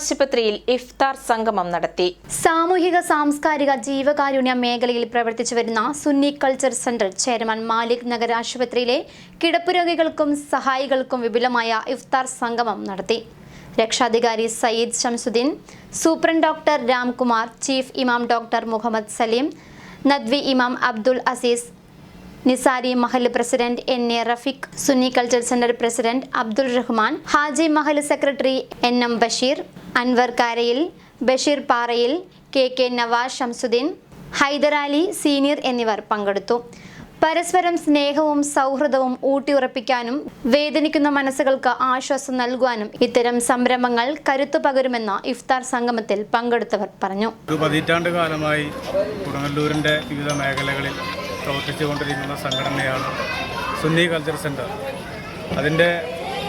ആശുപത്രിയിൽ ഇഫ്താർ സംഗമം നടത്തി. സാമൂഹിക സാംസ്കാരിക ജീവകാരുണ്യ മേഖലയിൽ പ്രവർത്തിച്ചു വരുന്ന Sunni culture centre chairman Malik Nagar ആശുപത്രിയിലെ കിടപ്പുരോഗികൾക്കും സഹായികൾക്കും വിപുലമായ ഇഫ്താർ സംഗമം നടത്തി. രക്ഷാധികാരി Sayyid Shamsuddin superintendent doctor Ramkumar chief imam doctor Muhammad Saleem Nadvi imam Abdul Aziz Nizari Mahal president N A Rafeeq Sunni culture centre president Abdul Rahman Haji Mahal secretary N M Basheer Anwar Karayil Basheer Parayil K K Navas Shamsuddin Hyderali senior എന്നിവർ പങ്കെടുത്തു. പരസ്പരം സ്നേഹവും സൗഹൃദവും ഊട്ടിയുറപ്പിക്കാനും വേദനിക്കുന്ന മനസ്സുകൾക്ക് ആശ്വാസം നൽകുവാനും ഇത്തരം സംരംഭങ്ങൾ കരുത്തു പകരുമെന്ന ഇഫ്താർ സംഗമത്തിൽ പങ്കെടുത്തവർ പറഞ്ഞു. ഒരു പതിറ്റാണ്ട് കാലമായി കൊടുങ്ങല്ലൂരിന്റെ വിവിധ മേഖലകളിൽ പ്രവർത്തിച്ചുകൊണ്ടിരിക്കുന്ന സംഘടനയാണ് സുന്നി കൾച്ചർ സെന്റർ അതിന്റെ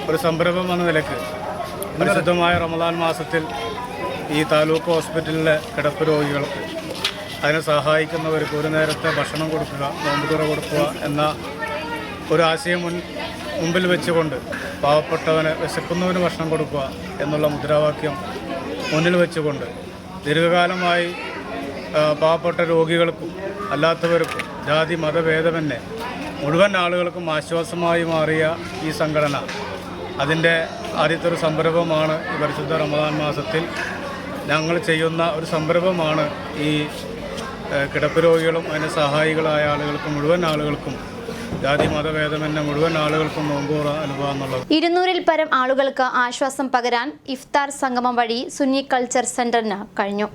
ഒരു സംരംഭം എന്ന നിലയ്ക്ക് പരിശുദ്ധമായ റമദാൻ മാസത്തിൽ ഈ താലൂക്ക് ഹോസ്പിറ്റലിലെ കിടപ്പ് രോഗികൾക്ക് അതിനെ സഹായിക്കുന്നവർക്ക് ഒരു നേരത്തെ ഭക്ഷണം കൊടുക്കുക നോമ്പുതുറ കൊടുക്കുക എന്ന ഒരു ആശയം മുൻ മുമ്പിൽ വെച്ചുകൊണ്ട് പാവപ്പെട്ടവന് വിശക്കുന്നവന് ഭക്ഷണം കൊടുക്കുക എന്നുള്ള മുദ്രാവാക്യം മുന്നിൽ വെച്ചുകൊണ്ട് ദീർഘകാലമായി പാവപ്പെട്ട രോഗികൾക്കും അല്ലാത്തവർക്കും ജാതി മതഭേദമന്യേ മുഴുവൻ ആളുകൾക്കും ആശ്വാസമായി മാറിയ ഈ സംഘടന. അതിന്റെ ആദ്യത്തെ ഒരു സംരംഭമാണ് ഈ പരിശുദ്ധ റമദാൻ മാസത്തിൽ. ഞങ്ങൾ ചെയ്യുന്ന ഒരു സംരംഭമാണ് ഈ കിടപ്പ് രോഗികളും അതിന് സഹായികളായ ആളുകൾക്കും മുഴുവൻ ആളുകൾക്കും ഇരുന്നൂറിൽ പരം ആളുകൾക്ക് ആശ്വാസം പകരാൻ ഇഫ്താർ സംഗമം വഴി സുന്നി കൾച്ചർ സെന്ററിന് കഴിഞ്ഞു.